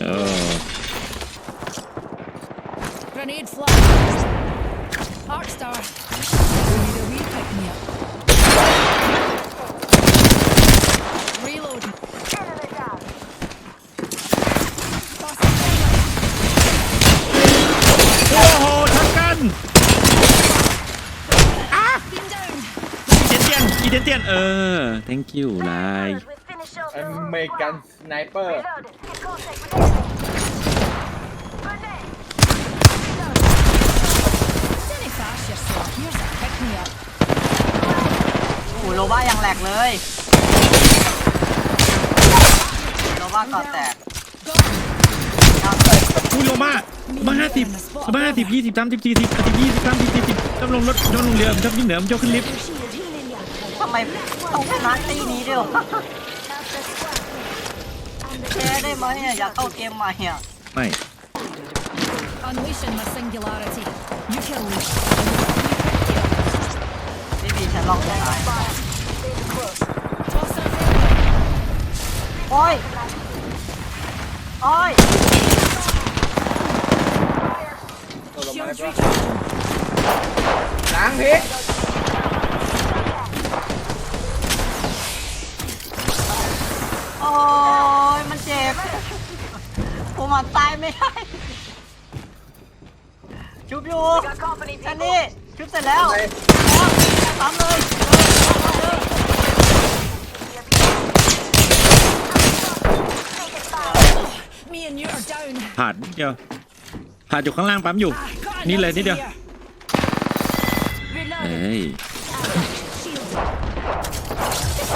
เออ Grenade flash. Arc star. We need a wee pick me up. Reloading. Tossing dynamite. โอ้โหทักกัน Beam down. อีเดนเตียนอี เดนเตียนเออ thank you ไลน์อเมริกันสไนเปอร์ Any fast yourself. Here's a pick me up. โอ้โหโลบ้ายังแหลกเลยโลบ้าก่อนแตกอุ้ยโลมามาห้าสิบมาห้าสิบยี่สิบสามสิบสี่สิบสิบยี่สิบสามสิบสี่สิบชอบลงรถชอบลงเรือชอบขึ้นเหนือชอบขึ้นลิฟต์ทำ ไมต้องชนะตีนี้ด้วยวะแชร์ได้ไหมอะอยากเข้าเกมใหม่อะไม่ Unleashing my singularity. You kill me. ไม่มีฉันลองได้ไหม Toss out dynamite. โอ้ย โอ้ยตัวลงมา Shields แล้ว recharging. ล้างพริก ผมมันตายไม่ได้ชุบอยู่ฉันนี่ชุบเสร็จแล้วไปทำเลยเลย Me and you are down. ผ่านนิดเดียวผ่านอยู่ข้างล่างปั๊มอยู่ Got an นี่เลยนิด ulti เดียว here. เฮ้ย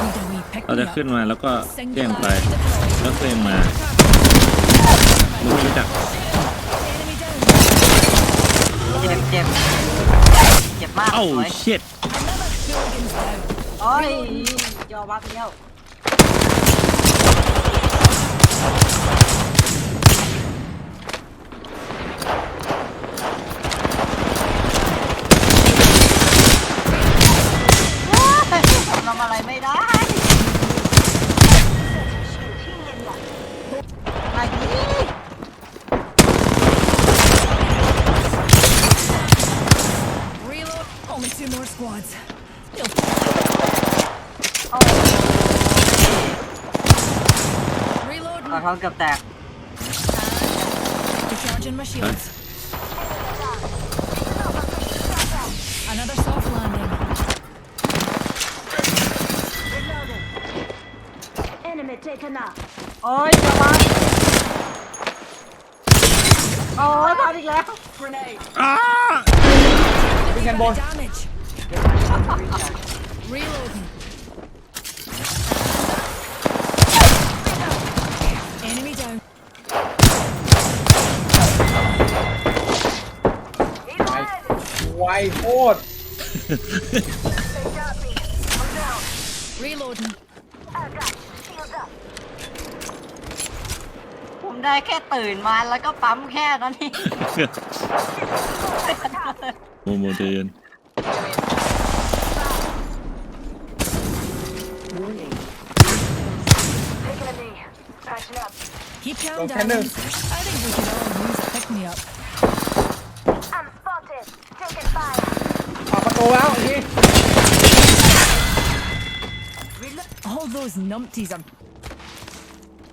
Need a wee pick เรา me จะ up. ขึ้นมาแล้วก็แจ้งไป Singularity deployed. แล้วตัวเองมา รู้ไม่รู้จัก Enemy down. เจ็บเจ็บเจ็บมากเอ้าสวยชิด Another hooligan's down. โอ้ยจอบักเดียวว้ายทำอะไรไม่ได้มาดิ Reload. Only two more squads. Still โอ้ reloading. ปากเขาเกือบแตก Recharging my shields. Another soft landing. Enemy taken up. โอ้ยจอบักโอ้ยพลาดอีกแล้วอ้าวิ่งกันบน Damage. Reloading. Enemy down. ไวไวโคตร Reloading. Shields up. ผมได้แค่ตื่นมาแล้วก็ปั๊มแค่นั้นเอง โมโมเดิน Keep calm Don't down. tender. I think we could all use a pick me up. I'm spotted. Taking fire. ออกประตูแล้วนี่ All those numpties are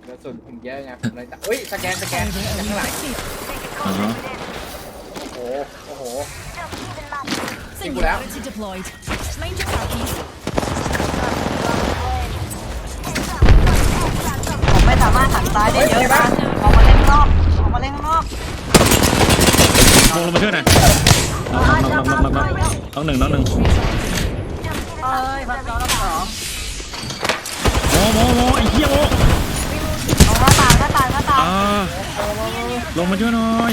กระสุนผมเยอะไงผมเลยตัดอุ้ยสแกนสแกน out จาก a ข้างหลัง wee pick me up. Taking Uh-huh. contact in. โอ้โห โอ้โห Just keeping my Singularity deployed. Mind your car ซ้ายได้เยอะนะออกมาเล่นข้างนอกออกมาเล่นข้างนอกลงลงมาช่วยหน่อยน้องน้องน้องน้องน้องน้องหนึ่งน้องหนึ่งเอ้ยพันสองรับสองโมโมโมไอ้เหี้ยโมออกหน้าต่างหน้าต่างหน้าต่างอ่าลงมาช่วยหน่อย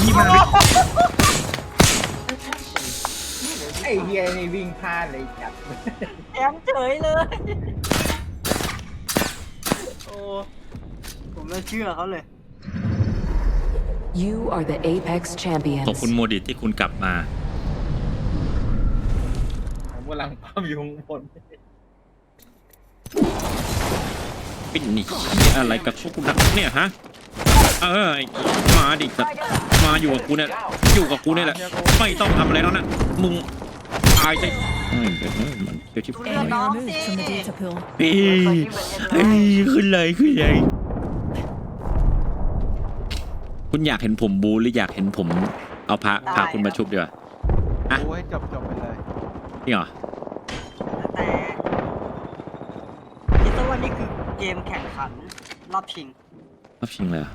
ยี่มัไอ้เฮียนี่วิ่งพลาดเลยจับแอมเฉยเลย โอ้ ผมไม่เชื่อเขาเลย You are the Apex champion คุณโมดิที่คุณกลับมา ผมกำลังปั้มยุงบนปิ้นนี่อะไรกับพวกคุณนักเนี่ยฮะ เออมาดิสัตว์มาอยู่กับกูเนี่ยอยู่กับกูเนี่ยแหละไม่ต้องทำอะไรแล้วนะมึงตายไปเดี๋ยวนะมันเดี๋ยวชิบหาย Removed เอ้ยขึ้นเลยขึ้นเลยคุณอยากเห็นผมบูหรืออยากเห็นผม เอาพระพาคุณมาชุบดีกว่าอะจบจบไปเลยจริงเหรอว่านี่คือเกมแข่งขันรอบชิงรอบชิงเลยเหร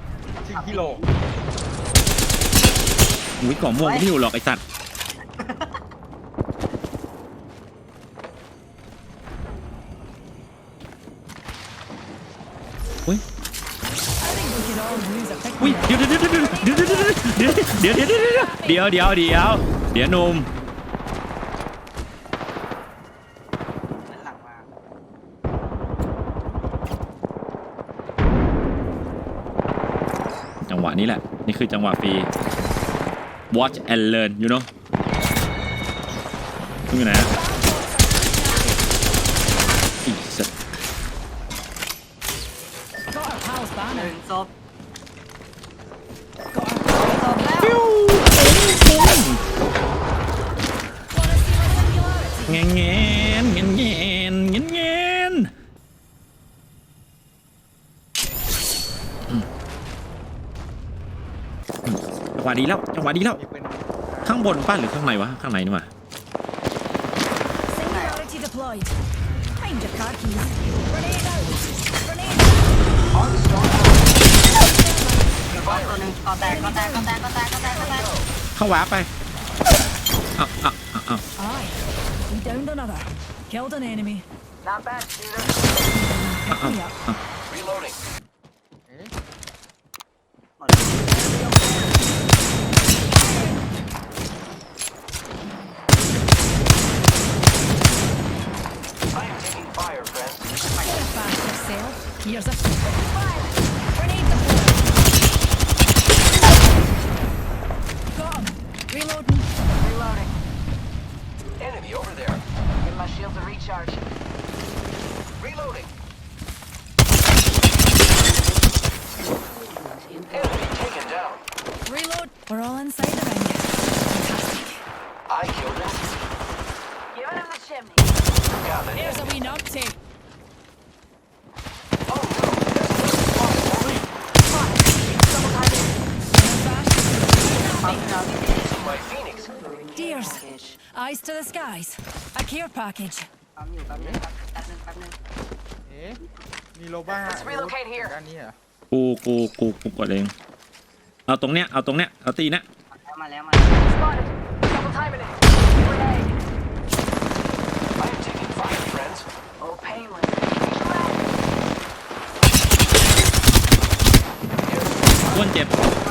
ชิงกิโลอุ้ยของม่วงก็ไม่อยู่หรอกไอสัตว์เฮ้ย I think we can all use a picnic. อุ้ยเดี๋ยวเดี๋ยวเดี๋ยวเดี๋ยวเดี๋ยวเดี๋ยวเดี๋ยวเดี๋ยวเดี๋ยวเดี๋ยวเดี๋ยวเดี๋ยวเดี๋ยวหนุ่ม นี้แหละ นี่คือจังหวะฟรี watch and learn you know ขึ้นอยู่ไหนอีสัตว์หนึ่งศพศพแล้วแงงแงงยเงี้ย จังหวะดีแล้วจังหวะดีแล้วนี่เป็นข้างบนป้าหรือข้างในวะ ข้างในนี่มา Singularity deployed. Find your car keys. Grenade out. Grenade ตัวหนึ่งก่อแตกก่อแตกก่อแตกก่อแตกก่อแตกก่อแตกเข้าวาร์ปไปอ้าวอ้าวอ้าวอ้าว Aye. We downed another. Killed an enemy. Not bad, shooter. อ้าวอ้าวอ้าว Reloading. Here's a grenade deployed. Got. Reloading. Reloading. Enemy over there. Give my shields a recharge. Reloading. Enemy taken down. Reload. We're all inside the ring. Dears. Eyes to the skies. A care package. ปั๊มอยู่แป๊บนึงครับแป๊บนึงแป๊บนึงเอ๊ะมีโลบ้า Let's relocate here ด้านนี้เหรอกูกูกูกูกดเองเอาตรงเนี้ยเอาตรงเนี้ยเอาตีเนี้ยมาแล้วมาแล้ว Spotted. Double timing it. Grenade. I am taking fire, friends. Oh, painless. อ้วนเจ็บ Just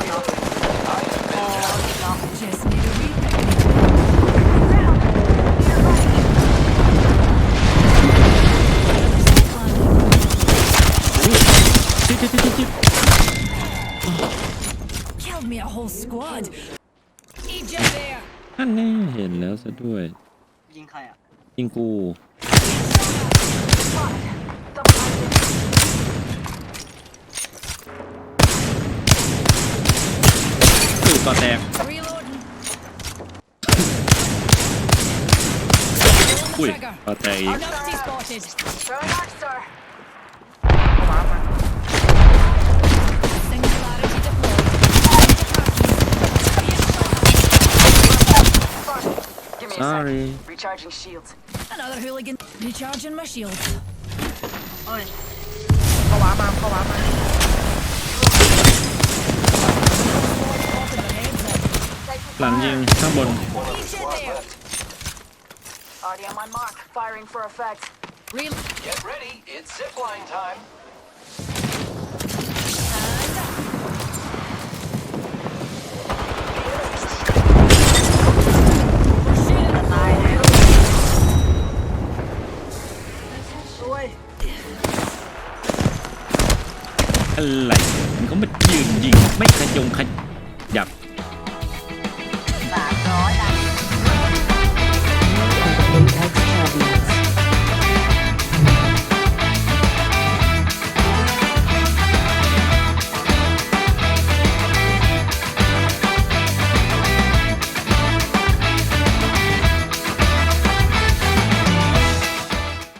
Killed me a whole squad. Egypt there. นั่นแน่เห็นแล้วซะด้วย ยิงใครอ่ะ ยิงกู Double timing it. สูดก่อแตก Reloading. อุ้ย Trigger. ก่อแตกอีก Numpty spotted. Throwing Arc Star. เข้ามามา Give me a sorry sec. Recharging shields. Another hooligan. Recharging my shield. เฮ้ยเข้าวามาเข้าวามา Spotted their heads up. หลังยิงข้างบน Egypt there. Already on my mark. Firing for effect. Real Get ready. It's zipline time.